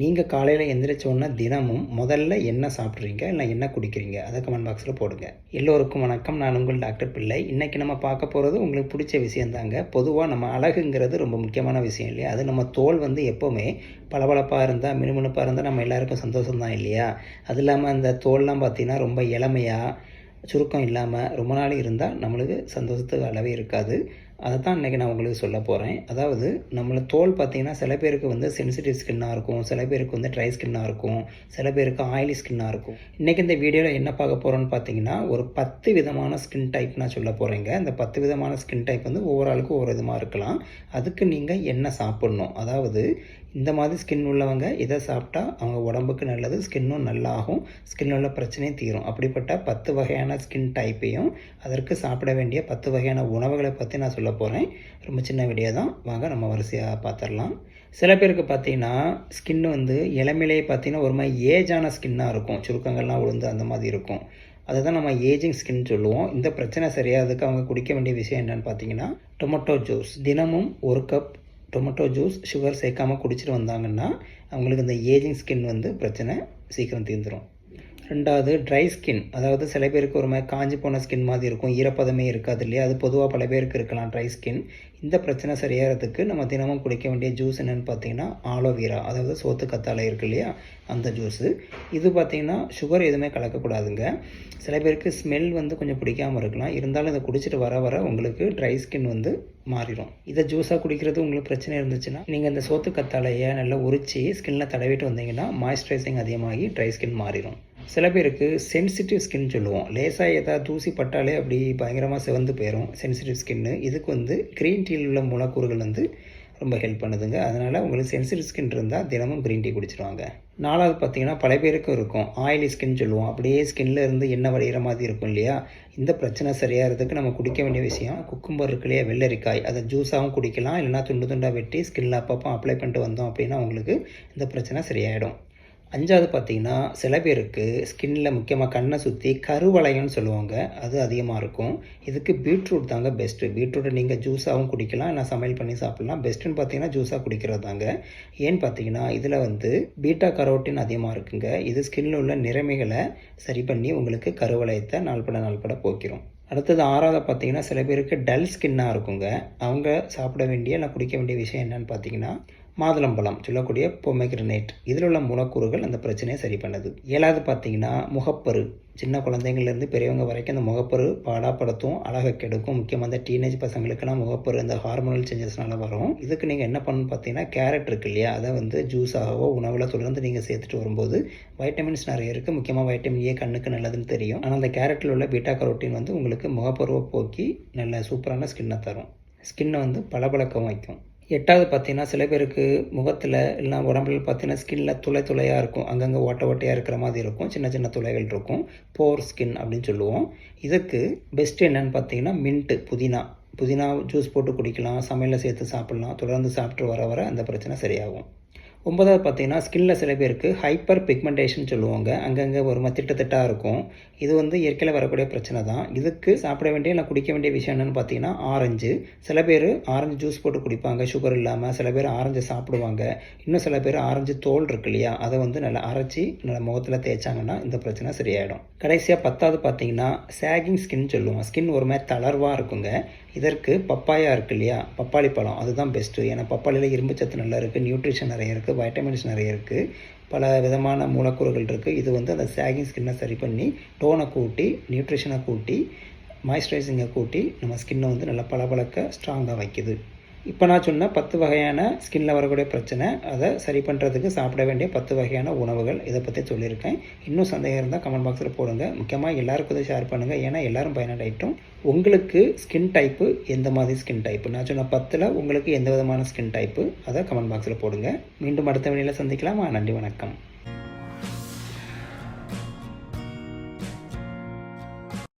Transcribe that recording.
நீங்கள் காலையில் எந்திரிச்சோன்னா தினமும் முதல்ல என்ன சாப்பிட்றீங்க? இல்லை என்ன குடிக்கிறீங்க? அதை கமெண்ட் பாக்ஸில் போடுங்க. எல்லோருக்கும் வணக்கம். நான் உங்கள் டாக்டர் பிள்ளை. இன்றைக்கி நம்ம பார்க்க போகிறது உங்களுக்கு பிடிச்ச விஷயந்தாங்க பொதுவாக நம்ம அழகுங்கிறது ரொம்ப முக்கியமான விஷயம் இல்லையா? அது நம்ம தோல் வந்து எப்போவுமே பளபளப்பாக இருந்தால் மினுமினுப்பாக இருந்தால் நம்ம எல்லாருக்கும் சந்தோஷம் தான் இல்லையா? அது இல்லாமல் அந்த தோல்லாம் பார்த்திங்கன்னா ரொம்ப இளமையாக சுருக்கம் இல்லாமல் ரொம்ப நாள் இருந்தால் நம்மளுக்கு சந்தோஷத்துக்கு அளவே இருக்காது. அதை தான் இன்றைக்கி நான் உங்களுக்கு சொல்ல போகிறேன் அதாவது நம்மளை தோல் பார்த்திங்கன்னா சில பேருக்கு வந்து சென்சிட்டிவ் ஸ்கின்னாக இருக்கும் சில பேருக்கு வந்து ட்ரை ஸ்கின்னாக இருக்கும் சில பேருக்கு ஆயிலி ஸ்கின்னாக இருக்கும். இன்றைக்கி இந்த வீடியோவில் என்ன பார்க்க போகிறோன்னு பார்த்தீங்கன்னா ஒரு பத்து விதமான ஸ்கின் டைப் நான் சொல்ல போகிறேங்க இந்த பத்து விதமான ஸ்கின் டைப் வந்து ஒவ்வொரு ஆளுக்கும் ஒவ்வொரு விதமாக இருக்கலாம். அதுக்கு நீங்கள் என்ன சாப்பிட்ணும்? அதாவது இந்த மாதிரி ஸ்கின் உள்ளவங்க இதை சாப்பிட்டா அவங்க உடம்புக்கு நல்லது ஸ்கின்னும் நல்லாகும் ஸ்கின் உள்ள பிரச்சனையும் தீரும். அப்படிப்பட்ட பத்து வகையான ஸ்கின் டைப்பையும் அதற்கு சாப்பிட வேண்டிய பத்து வகையான உணவுகளை பற்றி நான் சொல்ல போகிறேன் ரொம்ப சின்ன வீடியோ தான். வாங்க நம்ம வரிசையாக பார்த்துடலாம் சில பேருக்கு பார்த்தீங்கன்னா ஸ்கின் வந்து இளமையிலேயே பார்த்தீங்கன்னா ஒரு மாதிரி ஏஜான ஸ்கின்னாக இருக்கும். சுருக்கங்கள்லாம் விழுந்து அந்த மாதிரி இருக்கும். அதை தான் நம்ம ஏஜிங் ஸ்கின் சொல்லுவோம். இந்த பிரச்சனை சரியாகிறதுக்கு அவங்க குடிக்க வேண்டிய விஷயம் என்னென்னு பார்த்தீங்கன்னா டொமேட்டோ ஜூஸ் தினமும் ஒரு கப் டொமேட்டோ ஜூஸ் சுகர் சேர்க்காமல் குடிச்சிட்டு வந்தாங்கன்னா அவங்களுக்கு இந்த ஏஜிங் ஸ்கின் வந்து பிரச்சனை சீக்கிரம் தீர்ந்துடும் ரெண்டாவது ட்ரை ஸ்கின் அதாவது சில பேருக்கு ஒரு மாதிரி காஞ்சி போன ஸ்கின் மாதிரி இருக்கும். ஈரப்பதமே இருக்காது இல்லையா? அது பொதுவாக பல பேருக்கு இருக்கலாம் ட்ரை ஸ்கின் இந்த பிரச்சனை சரியாகிறதுக்கு நம்ம தினமும் குடிக்க வேண்டிய ஜூஸ் என்னென்னு பார்த்தீங்கன்னா ஆலோவேரா அதாவது சோத்து கத்தாழை இருக்கு இல்லையா? அந்த ஜூஸு இது பார்த்திங்கன்னா சுகர் எதுவுமே கலக்கக்கூடாதுங்க. சில பேருக்கு ஸ்மெல் வந்து கொஞ்சம் பிடிக்காமல் இருக்கலாம். இருந்தாலும் இதை குடிச்சிட்டு வர வர உங்களுக்கு ட்ரை ஸ்கின் வந்து மாறிடும் இதை ஜூஸாக குடிக்கிறது உங்களுக்கு பிரச்சனை இருந்துச்சுன்னா நீங்கள் இந்த சோத்து கத்தாழையை நல்லா உரிச்சு ஸ்கின்னில் தடவிட்டு வந்தீங்கன்னா மாய்ஸ்சரைசிங் அதிகமாகி ட்ரை ஸ்கின் மாறிடும் சில பேருக்கு சென்சிட்டிவ் ஸ்கின் சொல்லுவோம். லேசாக ஏதாவது தூசி பட்டாலே அப்படி பயங்கரமாக சிவந்து போயிடும் சென்சிட்டிவ் ஸ்கின்னு இதுக்கு வந்து க்ரீன் டீயில் உள்ள மூலக்கூறுகள் வந்து ரொம்ப ஹெல்ப் பண்ணுதுங்க. அதனால் உங்களுக்கு சென்சிட்டிவ் ஸ்கின் இருந்தால் தினமும் க்ரீன் டீ குடிச்சிருவாங்க. நாலாவது பார்த்தீங்கன்னா பல பேருக்கும் இருக்கும். ஆயிலி ஸ்கின் சொல்லுவோம். அப்படியே ஸ்கின்ல இருந்து எண்ணெய் வரைகிற மாதிரி இருக்கும் இல்லையா? இந்த பிரச்சனை சரியாகிறதுக்கு நம்ம குடிக்க வேண்டிய விஷயம் குக்கும்பர் இருக்கு இல்லையா? வெள்ளரிக்காய். அதை ஜூஸாகவும் குடிக்கலாம். இல்லைனா துண்டு துண்டாக வெட்டி ஸ்கின்ல அப்பப்போ அப்ளை பண்ணிட்டு வந்தோம் அப்படின்னா உங்களுக்கு இந்த பிரச்சனை சரியாயிடும். அஞ்சாவது பார்த்தீங்கன்னா சில பேருக்கு ஸ்கின்னில் முக்கியமாக கண்ணை சுற்றி கருவளையம்னு சொல்லுவாங்க. அது அதிகமாக இருக்கும். இதுக்கு பீட்ரூட் தாங்க பெஸ்ட்டு பீட்ரூட்டை நீங்கள் ஜூஸாகவும் குடிக்கலாம். நான் சமையல் பண்ணி சாப்பிட்லாம். பெஸ்ட்டுன்னு பார்த்தீங்கன்னா ஜூஸாக குடிக்கிறது தாங்க. ஏன்னு பார்த்தீங்கன்னா இதில் வந்து பீட்டா கரோட்டின் அதிகமாக இருக்குங்க. இது ஸ்கின்னில் உள்ள நிறமைகளை சரி பண்ணி உங்களுக்கு கருவளையத்தை நாள்பட நாள்பட போக்கிறோம் அடுத்தது ஆறாவது பார்த்தீங்கன்னா சில பேருக்கு டல் ஸ்கின்னாக இருக்குங்க. அவங்க சாப்பிட வேண்டிய நான் குடிக்க வேண்டிய விஷயம் என்னன்னு பார்த்தீங்கன்னா மாதுளம்பழம் சொல்லக்கூடிய பொமைக்ரனேட் இதில் உள்ள மூலக்கூறுகள் அந்த பிரச்சனையை சரி பண்ணுது. ஏழாவது பார்த்தீங்கன்னா முகப்பரு. சின்ன குழந்தைங்கள்லேருந்து பெரியவங்க வரைக்கும் அந்த முகப்பரு பாடாப்படுத்தும் அழகை கெடுக்கும். முக்கியமாக அந்த டீனேஜ் பசங்களுக்கெல்லாம் முகப்பரு இந்த ஹார்மோனல் சேஞ்சஸ்னால வரும். இதுக்கு நீங்கள் என்ன பண்ணணும்னு பார்த்தீங்கன்னா கேரட் இருக்கு இல்லையா? அதை வந்து ஜூஸாகவோ உணவில் தொடர்ந்து நீங்கள் சேர்த்துட்டு வரும்போது வைட்டமின்ஸ் நிறைய இருக்குது முக்கியமாக வைட்டமின் ஏ கண்ணுக்கு நல்லதுன்னு தெரியும். ஆனால் அந்த கேரட்டில் உள்ள பீட்டா கரோட்டின் வந்து உங்களுக்கு முகப்பருவை போக்கி நல்ல சூப்பரான ஸ்கின்னை தரும். ஸ்கின்னை வந்து பளபளக்கம் வைக்கும். எட்டாவது பார்த்தீங்கன்னா சில பேருக்கு முகத்தில் இல்லைனா உடம்புல பார்த்தீங்கன்னா ஸ்கின்ல துளை துளையாக இருக்கும். அங்கங்கே ஓட்ட ஓட்டையாக இருக்கிற மாதிரி இருக்கும். சின்ன சின்ன துளைகள் இருக்கும். போர் ஸ்கின் அப்படின்னு சொல்லுவோம். இதுக்கு பெஸ்ட் என்னன்னு பார்த்தீங்கன்னா மின்ட்டு புதினா. புதினா ஜூஸ் போட்டு குடிக்கலாம். சமையலில் சேர்த்து சாப்பிட்லாம். தொடர்ந்து சாப்பிட்டு வர வர அந்த பிரச்சனை சரியாகும். ஒன்பதாவது பார்த்தீங்கன்னா ஸ்கின்ல சில பேருக்கு ஹைப்பர் பிக்மெண்டேஷன் சொல்லுவாங்க. அங்கங்கே ஒரு திட்டத்திட்டாக இருக்கும். இது வந்து இயற்கையில் வரக்கூடிய பிரச்சனை தான். இதுக்கு சாப்பிட வேண்டிய இல்லை குடிக்க வேண்டிய விஷயம் என்னென்னு பார்த்தீங்கன்னா ஆரஞ்சு. சில பேர் ஆரஞ்சு ஜூஸ் போட்டு குடிப்பாங்க சுகர் இல்லாமல் சில பேர் ஆரஞ்சு சாப்பிடுவாங்க. இன்னும் சில பேர் ஆரஞ்சு தோல் இருக்கு இல்லையா? அதை வந்து நல்லா அரைச்சி நல்லா முகத்தில் தேய்ச்சாங்கன்னா இந்த பிரச்சனை சரியாயிடும். கடைசியாக பத்தாவது பார்த்தீங்கன்னா சேகிங் ஸ்கின் சொல்லுவோம். ஸ்கின் ஒரு மாதிரி தளர்வாக இருக்குங்க. இதற்கு பப்பாயா இருக்கு இல்லையா? பப்பாளி பழம். அதுதான் பெஸ்ட்டு ஏன்னா பப்பாளியில் இரும்பு சத்து நல்லா இருக்குது நியூட்ரிஷன் நிறைய இருக்குது வைட்டமின்ஸ் நிறைய இருக்குது பல விதமான மூலக்கூறுகள் இருக்குது இது வந்து அந்த சேகிங் ஸ்கின்னை சரி பண்ணி டோனை கூட்டி நியூட்ரிஷனை கூட்டி மாய்ஸ்சரைசிங்கை கூட்டி நம்ம ஸ்கின்னை வந்து நல்லா பளபளக்க ஸ்ட்ராங்காக வைக்குது. இப்போ நான் சொன்ன பத்து வகையான ஸ்கின்ல வரக்கூடிய பிரச்சனை அதை சரி பண்ணுறதுக்கு சாப்பிட வேண்டிய பத்து வகையான உணவுகள் இதை பற்றி சொல்லியிருக்கேன். இன்னும் சந்தேகம் இருந்தால் கமெண்ட் பாக்ஸில் போடுங்க. முக்கியமாக எல்லாருக்கும் இதை ஷேர் பண்ணுங்கள் ஏன்னா எல்லாரும் பயனடையட்டும். உங்களுக்கு ஸ்கின் டைப்பு எந்த மாதிரி ஸ்கின் டைப்பு நான் சொன்ன பத்தில் உங்களுக்கு எந்த விதமான ஸ்கின் டைப்பு அதை கமெண்ட் பாக்ஸில் போடுங்க. மீண்டும் அடுத்த வழியில் சந்திக்கலாமா? நன்றி வணக்கம்.